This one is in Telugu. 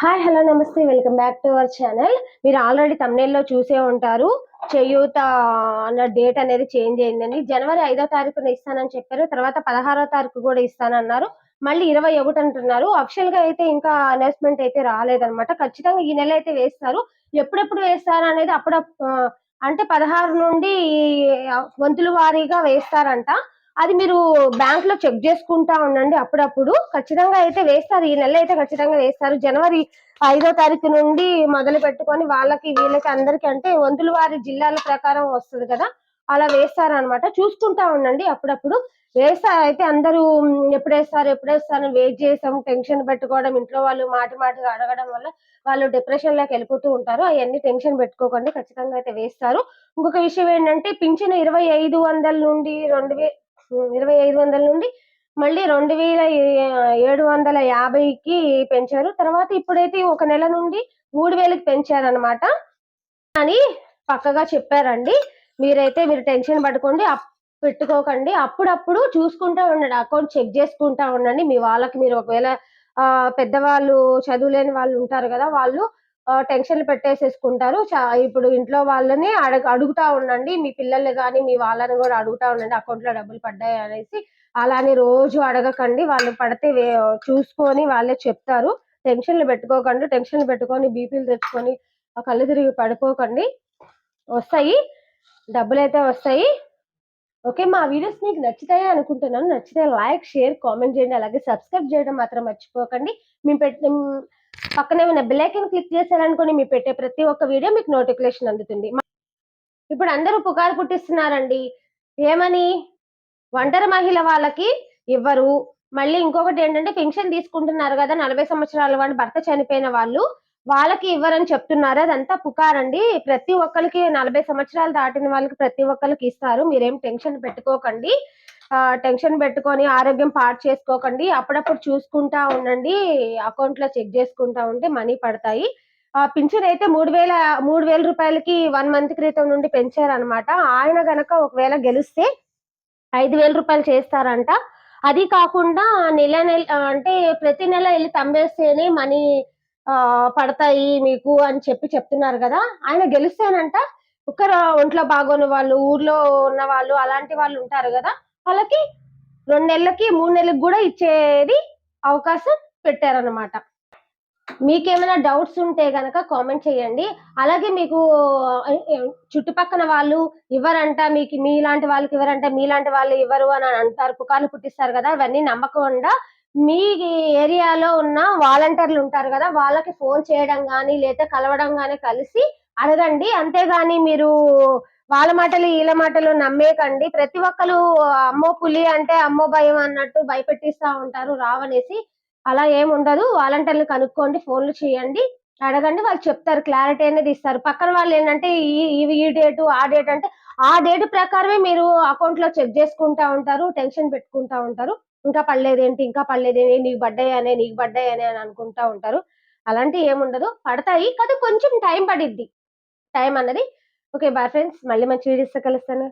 హాయ్ హలో నమస్తే. Welcome back to our channel. మీరు ఆల్రెడీ తమిళలో చూసే ఉంటారు. చేయూత అన్న డేట్ అనేది చేంజ్ అయిందండి. జనవరి ఐదో తారీఖున ఇస్తానని చెప్పారు. తర్వాత పదహారో తారీఖు కూడా ఇస్తానన్నారు. మళ్ళీ ఇరవై ఒకటి అంటున్నారు. అఫిషియల్గా అయితే ఇంకా అనౌన్స్మెంట్ అయితే రాలేదన్నమాట. ఖచ్చితంగా ఈ నెల అయితే వేస్తారు. ఎప్పుడెప్పుడు వేస్తారు అనేది అప్పుడు అంటే పదహారు నుండి వంతుల వారీగా వేస్తారంట. అది మీరు బ్యాంక్లో చెక్ చేసుకుంటా ఉండండి అప్పుడప్పుడు. ఖచ్చితంగా అయితే వేస్తారు. ఈ నెల అయితే ఖచ్చితంగా వేస్తారు. జనవరి ఐదో తారీఖు నుండి మొదలు పెట్టుకొని వాళ్ళకి వీళ్ళకి అందరికి అంటే వంతుల వారి జిల్లాల ప్రకారం వస్తుంది కదా అలా వేస్తారనమాట. చూసుకుంటా ఉండండి అప్పుడప్పుడు. వేస్తారు అయితే అందరూ ఎప్పుడేస్తారు ఎప్పుడేస్తారు వెయిట్ చేసాం టెన్షన్ పెట్టుకోవడం ఇంట్లో వాళ్ళు మాటి మాటిగా అడగడం వల్ల వాళ్ళు డిప్రెషన్లోకి వెళ్ళిపోతూ ఉంటారు. అవన్నీ టెన్షన్ పెట్టుకోకండి. ఖచ్చితంగా అయితే వేస్తారు. ఇంకొక విషయం ఏంటంటే పింఛన్ ఇరవై ఐదు వందల నుండి రెండు వే ఇరవై ఐదు వందల నుండి మళ్ళీ రెండు వేల ఏడు వందల యాభైకి పెంచారు. తర్వాత ఇప్పుడైతే ఒక నెల నుండి మూడు వేలకి పెంచారనమాట అని పక్కగా చెప్పారండి మీరైతే మీరు టెన్షన్ పడుకోండి పెట్టుకోకండి. అప్పుడప్పుడు చూసుకుంటా ఉండండి అకౌంట్ చెక్ చేసుకుంటా ఉండండి. మీ వాళ్ళకి మీరు ఒకవేళ పెద్దవాళ్ళు చదువులేని వాళ్ళు ఉంటారు కదా వాళ్ళు టెన్షన్లు పెట్టేసేసుకుంటారు. ఇప్పుడు ఇంట్లో వాళ్ళని అడగ అడుగుతా ఉండండి. మీ పిల్లల్ని కానీ మీ వాళ్ళని కూడా అడుగుతా ఉండండి. అకౌంట్లో డబ్బులు పడ్డాయి అనేసి. అలానే రోజు అడగకండి. వాళ్ళు పడితే చూసుకొని వాళ్ళే చెప్తారు. టెన్షన్లు పెట్టుకోకండి. టెన్షన్లు పెట్టుకొని బీపీలు తెచ్చుకొని కళ్ళు తిరిగి పడిపోకండి వస్తాయి. డబ్బులు అయితే వస్తాయి. ఓకే మా వీడియోస్ మీకు నచ్చుతాయి అనుకుంటున్నాను. నచ్చితే లైక్ షేర్ కామెంట్ చేయండి. అలాగే సబ్స్క్రైబ్ చేయడం మాత్రం మర్చిపోకండి. మేము పెట్టిన పక్కన ఏమైనా బెల్లైకన్ క్లిక్ చేశారనుకోండి మీరు పెట్టే ప్రతి ఒక్క వీడియో మీకు నోటిఫికేషన్ అందుతుంది. ఇప్పుడు అందరూ పుకారు పుట్టిస్తున్నారండి. ఏమని? ఒంటరి మహిళ వాళ్ళకి ఇవ్వరు. మళ్ళీ ఇంకొకటి ఏంటంటే పెన్షన్ తీసుకుంటున్నారు కదా నలభై సంవత్సరాల వాడు భర్త చనిపోయిన వాళ్ళు వాళ్ళకి ఇవ్వరని చెప్తున్నారు. అదంతా పుకారండి. ప్రతి ఒక్కరికి నలభై సంవత్సరాలు దాటిన వాళ్ళకి ప్రతి ఒక్కరికి ఇస్తారు. మీరేం టెన్షన్ పెట్టుకోకండి. టెన్షన్ పెట్టుకొని ఆరోగ్యం పాడు చేసుకోకండి. అప్పుడప్పుడు చూసుకుంటా ఉండండి. అకౌంట్లో చెక్ చేసుకుంటా ఉంటే మనీ పడతాయి. పింఛన్ అయితే మూడు వేల మూడు వేల రూపాయలకి వన్ మంత్ క్రితం నుండి పెంచారనమాట ఆయన గనక ఒకవేళ గెలిస్తే ఐదు వేల రూపాయలు చేస్తారంట. అది కాకుండా నెల నెల అంటే ప్రతి నెల వెళ్ళి తంబేస్తేనే మనీ పడతాయి మీకు అని చెప్పి చెప్తున్నారు కదా. ఆయన గెలిస్తేనంట. ఒకరు ఒంట్లో బాగోని వాళ్ళు ఊర్లో ఉన్న వాళ్ళు అలాంటి వాళ్ళు ఉంటారు కదా. వాళ్ళకి రెండు నెలలకి మూడు నెలలకు కూడా ఇచ్చేది అవకాశం పెట్టారనమాట మీకేమైనా డౌట్స్ ఉంటే గనక కామెంట్ చేయండి. అలాగే మీకు చుట్టుపక్కల వాళ్ళు ఇవ్వరంట మీకు మీలాంటి వాళ్ళకి ఇవ్వరంట మీలాంటి వాళ్ళు ఇవ్వరు అని అంటారు పుకార్లు పుట్టిస్తారు కదా అవన్నీ నమ్మకుండా మీ ఏరియాలో ఉన్న వాలంటీర్లు ఉంటారు కదా వాళ్ళకి ఫోన్ చేయడం కానీ లేదా కలవడం కానీ కలిసి అడగండి. అంతేగాని మీరు వాళ్ళ మాటలు వీళ్ళ మాటలు నమ్మేకండి ప్రతి ఒక్కరు అమ్మో పులి అంటే అమ్మో భయం అన్నట్టు భయపెట్టిస్తా ఉంటారు రావనేసి అలా ఏమి ఉండదు. వాలంటీర్లు కనుక్కోండి ఫోన్లు చేయండి అడగండి వాళ్ళు చెప్తారు క్లారిటీ అనేది ఇస్తారు. పక్కన వాళ్ళు ఏంటంటే ఈ ఈ డేటు ఆ డేట్ అంటే ఆ డేట్ ప్రకారమే మీరు అకౌంట్లో చెక్ చేసుకుంటా ఉంటారు టెన్షన్ పెట్టుకుంటా ఉంటారు. ఇంకా పడలేదేంటి ఇంకా పడలేదేంటి నీకు పడ్డాయనే నీకు పడ్డాయనే అని అనుకుంటా ఉంటారు. అలాంటి ఏముండదు పడతాయి కానీ కొంచెం టైం పడిద్ది. టైం అన్నది ఓకే బాయ్ ఫ్రెండ్స్. మళ్ళీ మంచి వీడియోస్తో కలుస్తాను.